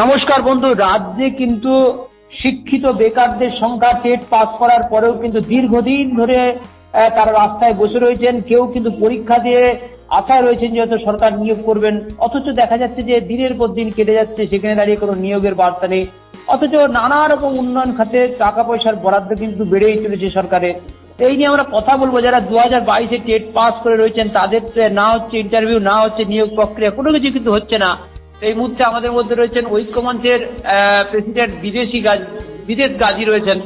নমস্কার বন্ধু, রাজ্যে কিন্তু শিক্ষিত বেকারদের সংখ্যা টেট পাস করার পরেও কিন্তু দীর্ঘদিন ধরে তারা রাস্তায় বসে রয়েছেন। কেউ কিন্তু পরীক্ষা দিয়ে আশায় রয়েছেন যে হয়তো সরকার নিয়োগ করবেন। অথচ দেখা যাচ্ছে যে দিনের পর দিন কেটে যাচ্ছে, সেখানে দাঁড়িয়ে কোনো নিয়োগের বার্তা নেই। অথচ নানা রকম উন্নয়ন খাতে টাকা পয়সার বরাদ্দ কিন্তু বেড়েই চলেছে সরকারের এই নিয়ে আমরা কথা বলব। যারা দু হাজার বাইশে টেট পাস করে রয়েছেন, তাদের না হচ্ছে ইন্টারভিউ না হচ্ছে নিয়োগ প্রক্রিয়া, কোনো কিছু কিন্তু হচ্ছে না। এই মুহূর্তে আমাদের মধ্যে রয়েছেন ঐক্যমঞ্চের প্রেসিডেন্ট বিদেশি গাজী বিদেশ গাজী রয়েছেন।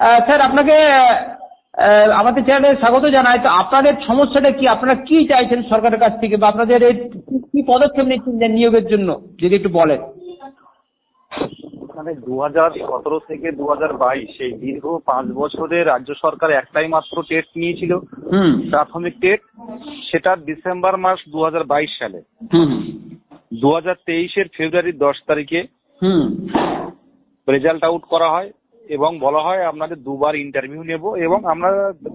স্যার আপনাকে আমাদের চ্যানেলে স্বাগত জানাই। তো আপনাদের সমস্যাটা কি? আপনারা কি চাইছেন সরকারের কাছ থেকে বা আপনাদের এই কি- পদক্ষেপ নিচ্ছেন যে নিয়োগের জন্য? যদি একটু বলেন। মানে দু সতেরো থেকে দু হাজার বাইশ এই দীর্ঘ পাঁচ বছরে রাজ্য সরকার একটাই মাত্র টেট নিয়েছিল। হুম। প্রাথমিক টেট সেটা ডিসেম্বর মাস দু বাইশ সালে। হুম। দু হাজার তেইশের ফেব্রুয়ারির দশ তারিখে হুম। রেজাল্ট আউট করা হয় এবং বলা হয় আপনাদের দুবার ইন্টারভিউ নেব এবং আমরা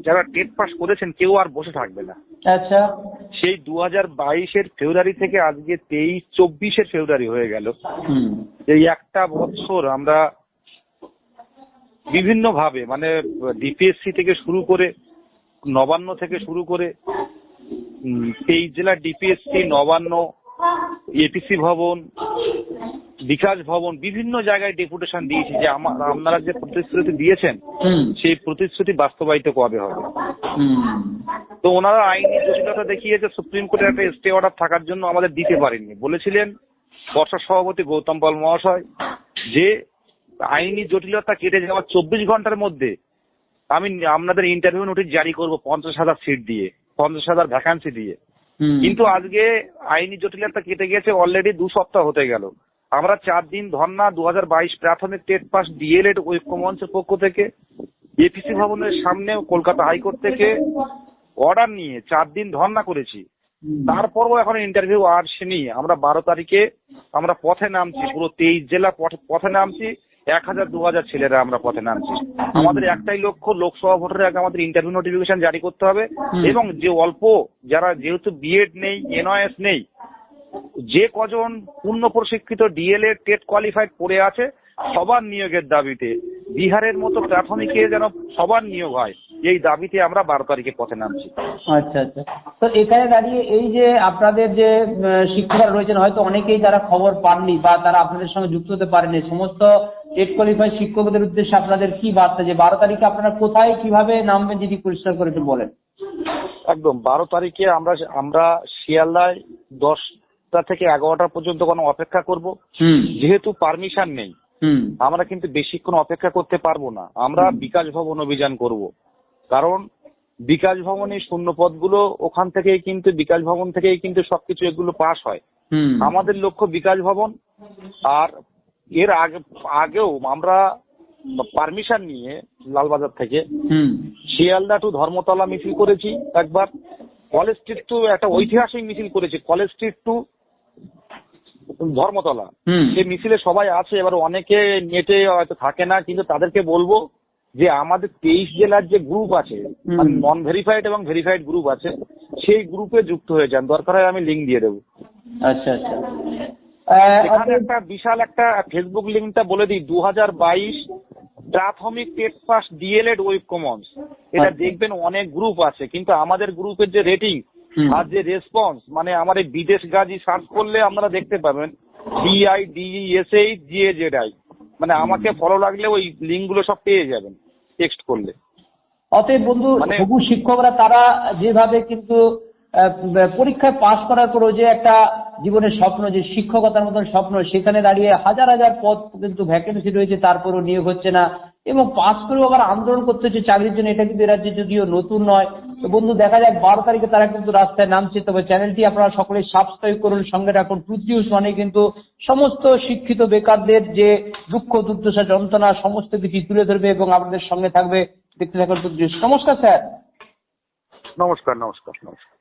যারা টেট পাস করেছেন কেউ আর বসে থাকবে না। আচ্ছা। সেই দু হাজার বাইশের ফেব্রুয়ারি থেকে আজকে তেইশ চব্বিশের ফেব্রুয়ারি হয়ে গেল। হুম। এই একটা বছর আমরা বিভিন্ন ভাবে মানে ডিপিএসসি থেকে শুরু করে নবান্ন থেকে শুরু করে তেইশ জেলার ডিপিএসসি নবান্ন এপিসি ভবন বিকাশ ভবন বিভিন্ন জায়গায় ডেপুটেশন দিয়েছি যে আমার আপনারা যে প্রতিশ্রুতি দিয়েছেন সেই প্রতিশ্রুতি বাস্তবায়িত কবে হবে? তো ওনারা আইনি জটিলতা দেখিয়েছে সুপ্রিম কোর্টের একটা স্টে অর্ডার থাকার জন্য আমাদের দিতে পারেননি। বলেছিলেন বর্ষার সভাপতি গৌতম পাল মহাশয় যে আইনি জটিলতা কেটে যাওয়ার চব্বিশ ঘণ্টার মধ্যে আমি আপনাদের ইন্টারভিউ নোটিশ জারি করব পঞ্চাশ হাজার সিট দিয়ে পঞ্চাশ হাজার ভ্যাকান্সি দিয়ে। কিন্তু আজকে আইনি জটিলতা কেটে গেছে অলরেডি দু সপ্তাহ হতে গেল। আমরা চার দিন ধর্না দু হাজার বাইশ প্রাথমিক টেট পাস ডিএলএড ঐক্যমঞ্চের পক্ষ থেকে এপিসি ভবনের সামনে কলকাতা হাইকোর্ট থেকে অর্ডার নিয়ে চার দিন ধর্না করেছি। তারপরও এখন ইন্টারভিউ আসেনি। আমরা বারো তারিখে আমরা পথে নামছি পুরো তেইশ জেলা পথে নামছি। এক হাজার দু হাজার ছেলেরা আমরা পথে নামছি। আমাদের একটাই লক্ষ্য লোকসভা ভোটের আগে আমাদের ইন্টারভিউ নোটিফিকেশন জারি করতে হবে এবং যে অল্প যারা যেহেতু বিএড নেই এনআইএস নেই যে কজন পূর্ণ প্রশিক্ষিত ডিএলএ টেট কোয়ালিফাইড পড়ে আছে সবার নিয়োগের দাবিতে বিহারের মতো প্রাথমিকে যেন সবার নিয়োগ হয় এই দাবিতে আমরা বারো তারিখে পথে নামছি। আচ্ছা আচ্ছা। তো এখানে দাঁড়িয়ে এই যে আপনাদের যে শিক্ষকরা রয়েছেন হয়তো অনেকেই তারা খবর পাননি বা তারা আপনাদের সঙ্গে যুক্ত হতে পারেনি সমস্ত টেট কোয়ালিফাই শিক্ষকদের উদ্দেশ্যে আপনাদের কি বার্তা যে বারো তারিখে আপনারা কোথায় কীভাবে নামবেন যদি পরিষ্কার করে একটু বলেন। একদম বারো তারিখে আমরা আমরা শিয়ালদায় দশটা থেকে এগারোটা পর্যন্ত কোনো অপেক্ষা করব। যেহেতু পারমিশন নেই হুম। আমরা কিন্তু বেশিক্ষণ অপেক্ষা করতে পারব না। আমরা বিকাশ ভবন অভিযান করব। কারণ বিকাশ ভবনে শূন্য পদগুলো ওখান থেকেই কিন্তু বিকাশ ভবন থেকেই কিন্তু সবকিছু এগুলো পাশ হয়। হুম। আমাদের লক্ষ্য বিকাশ ভবন আর এর আগে আগেও আমরা পারমিশন নিয়ে লালবাজার থেকে শিয়ালদা টু ধর্মতলা মিছিল করেছি একবার। কলেজ স্ট্রিট টু একটা ঐতিহাসিক মিছিল করেছি কলেজ স্ট্রিট টু ধর্মতলা। সেই মিছিলে সবাই আছে এবার অনেকে নেটে হয়তো থাকে না কিন্তু তাদেরকে বলব যে আমাদের তেইশ জেলার যে গ্রুপ আছে মানে নন ভেরিফাইড এবং ভেরিফাইড গ্রুপ আছে সেই গ্রুপে যুক্ত হয়ে যান। দরকার হয় আমি লিঙ্ক দিয়ে দেবো। আচ্ছা আচ্ছা। এখানে একটা বিশাল একটা ফেসবুক লিঙ্কটা বলে দিই দু হাজার বাইশ প্রাথমিক TET pass DElEd web commons. এটা আচ্ছা। দেখবেন অনেক গ্রুপ আছে কিন্তু আমাদের গ্রুপের যে রেটিং আর যে রেসপন্স মানে আমার এই বিদেশ গাজী সার্চ করলে আপনারা দেখতে পাবেন D I S G A Z I মানে আমাকে ফলো লাগলে ওই লিঙ্কগুলো সব পেয়ে যাবেন টেক্সট করলে। অতএব বন্ধু মানে- শিক্ষকরা তারা যেভাবে কিন্তু পরীক্ষায় পাশ করার পরও যে একটা জীবনের স্বপ্ন, যে শিক্ষকতার মতন স্বপ্ন, সেখানে দাঁড়িয়ে হাজার হাজার পদ কিন্তু ভ্যাকেন্সি রয়েছে, তারপরও নিয়োগ হচ্ছে না। এবং পাশ করেও আবার আন্দোলন করতে হচ্ছে চাকরির জন্য, এটা কিন্তু এ রাজ্যে যদিও নতুন নয়। তো বন্ধু, দেখা যাক, বারো তারিখে তারা কিন্তু রাস্তায় নামছে। তবে চ্যানেলটি আপনারা সকলে সাবস্ক্রাইব করুন, সঙ্গে রাখুন। টুথিউস মানে কিন্তু সমস্ত শিক্ষিত বেকারদের যে দুঃখ, দুর্দশা, যন্ত্রণা, সমস্ত কিছু তুলে ধরবে এবং আপনাদের সঙ্গে থাকবে। দেখতে থাকুন নমস্কার, স্যার। নমস্কার নমস্কার নমস্কার।